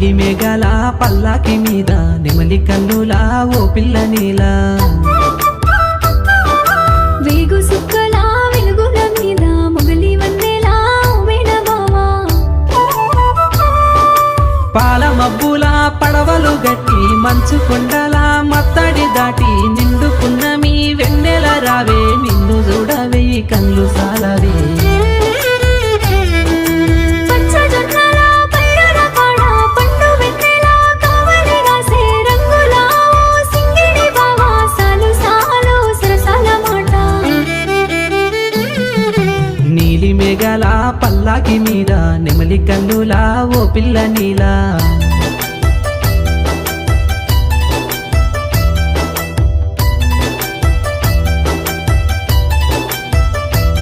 నీలి మేఘాల పల్లాకి మీద నెమలి కన్నులా ఓ పిల్ల నీలా. వేగు సుక్కల వెలుగుల మీద మొగలి వన్నెలా మేనమావా పాల మబ్బుల పడవలు గట్టి మంచు కొండల మత్తడి దాటి నిండుకున్న మీ వెన్నెల రావే నిన్ను చూడవే కళ్ళు సాలవే. నీలి మేఘాల పల్లాకి మీద నెమలి కన్నులా ఓ పిల్ల నీలా.